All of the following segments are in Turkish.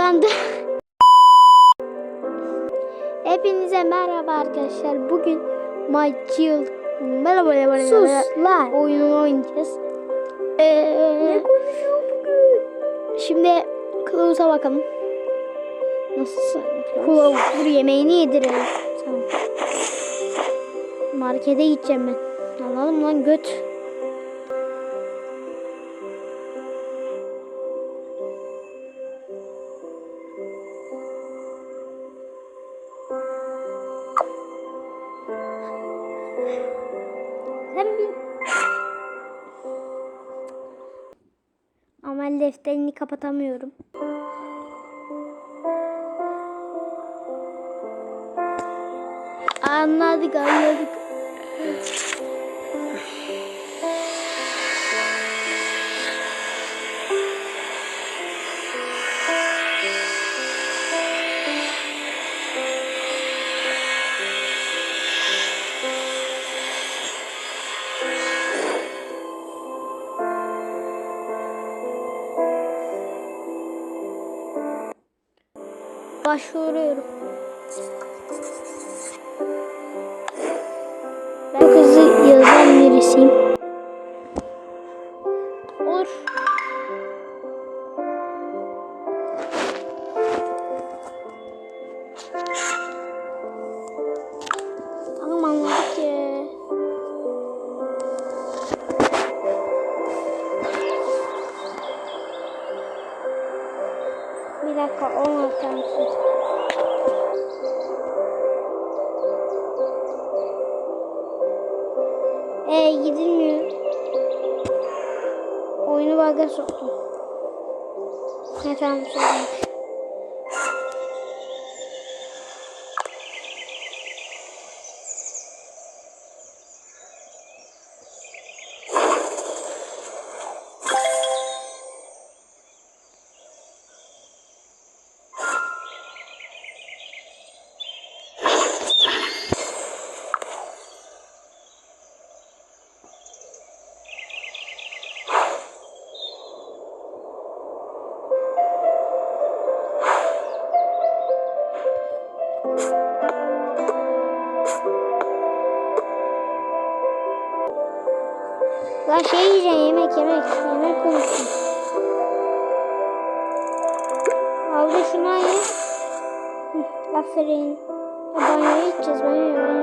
kullandı. Hepinize merhaba arkadaşlar. Bugün My Child merhaba merhaba Sus lan. oyununu oynayacağız. Ee, şimdi kılavuza bakalım. Nasılsın? Kılavuz dur yemeğini yedirelim. Tamam. Markete gideceğim ben. Anladın mı lan göt? Defterini kapatamıyorum. Anladık anladık. বাসরের Ee gidilmiyor. Oyunu bug'a soktum. Ne tamam Lan şey yiyeceğim yemek yemek. Yemek konuşsun. Al da şunu ye. Aferin. Ya banyoya gideceğiz banyoya banyoya.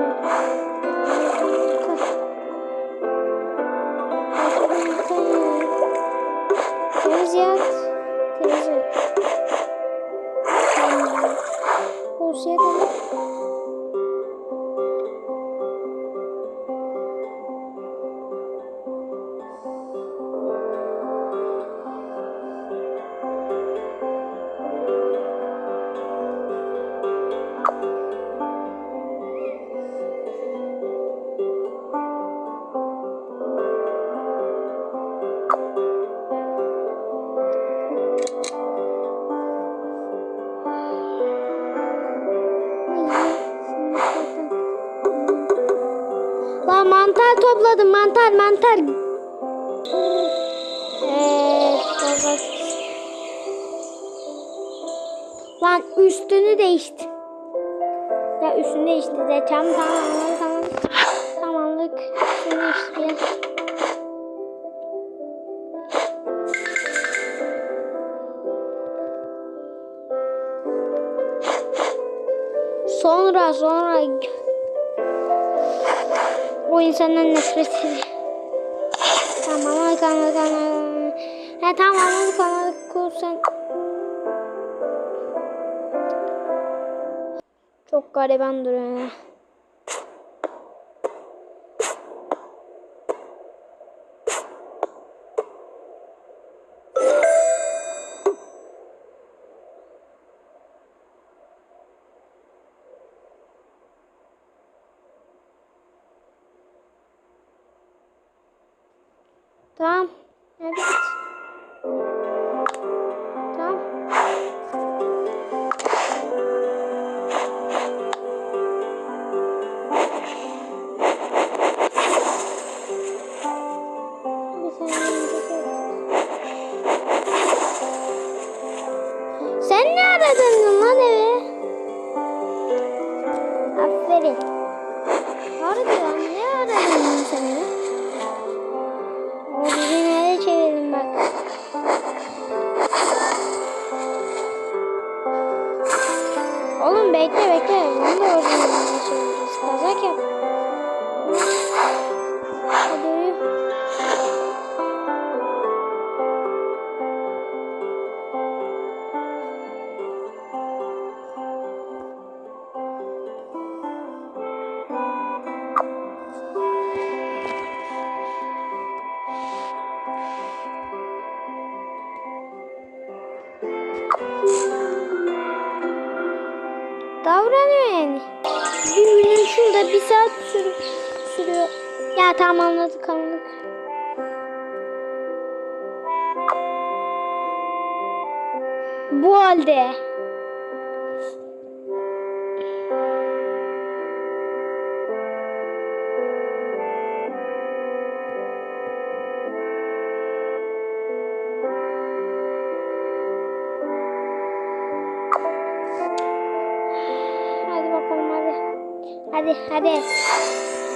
Mantar. Evet. Lan üstünü değişti. Ya üstünü değiştirdi. Tamam tamam tamam. Tamamlık. Üstünü değiştirdi. Sonra sonra o insandan nefret ediyor. Tamam anladık anladık anladık. Ha tamam anladık anladık. Sen. Çok gariban duruyor Tamam. Hadi bekle bekle. Yerine çevireceğiz. Kazak yap. Şurada bir saat sür sürüyor. Ya tamam anladık anladık. Bu halde. Hadi hadi.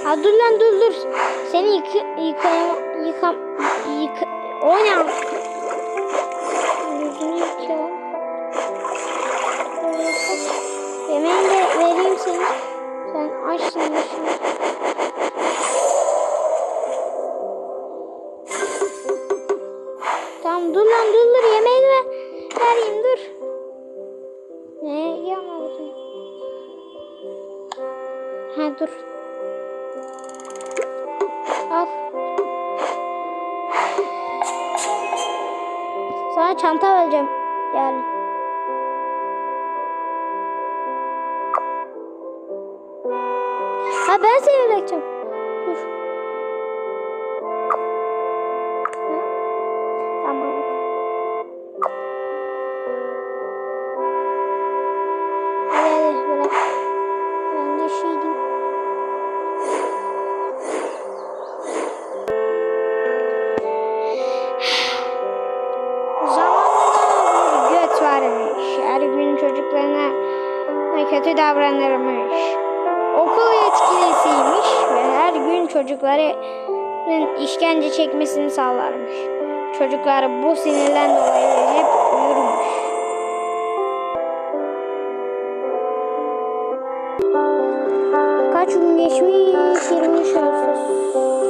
Ha, dur lan dur dur. Seni yıka yıka yıka yıka o? Ha dur. Al. Sana çanta vereceğim. Yani. Ha ben seni bırakacağım. Dur. Davranırmış. Okul yetkilisiymiş ve her gün çocukların işkence çekmesini sağlarmış. Çocuklar bu sinirden dolayı hep uyurmuş. Kaç gün geçmiş? 23 Ağustos.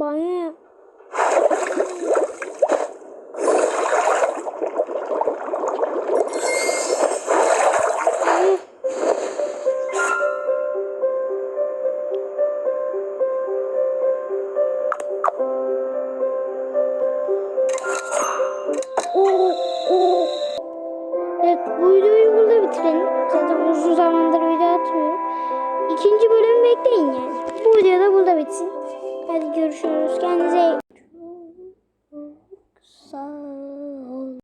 Váy.